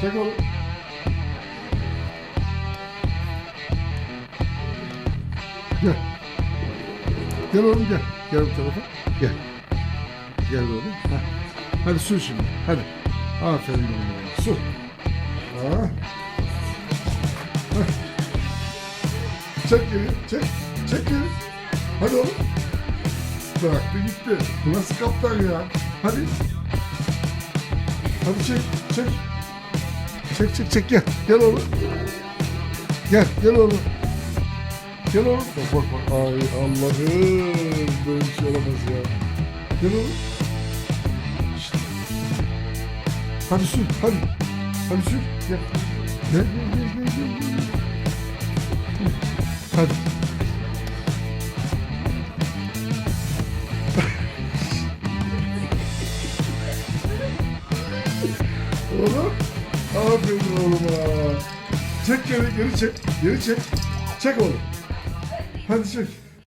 Çek oğlum. Gel. Gel oğlum gel. Gel bu tarafa. Gel. Gel oğlum. Heh. Hadi sür şimdi. Hadi. Aferin oğlum. Sür. Ha. Heh. Çek geri. Çek. Çek geri. Hadi oğlum. Bıraktı gitti. Bu nasıl kaptan ya? Hadi. Hadi çek. Çek. Çek çek çek gel. Gel oğlum. Gel. Gel oğlum. Gel oğlum. Bak bak bak. Ay Allah'ım. Böyle bir şey olamaz ya. Gel oğlum. Şşt. Hadi sür. Hadi. Hadi sür. Gel gel gel gel. gel, gel. Hadi. Oğlum. Aferin oğluma. Çek geri, geri çek. Geri çek. Çek oğlum. Hadi çek.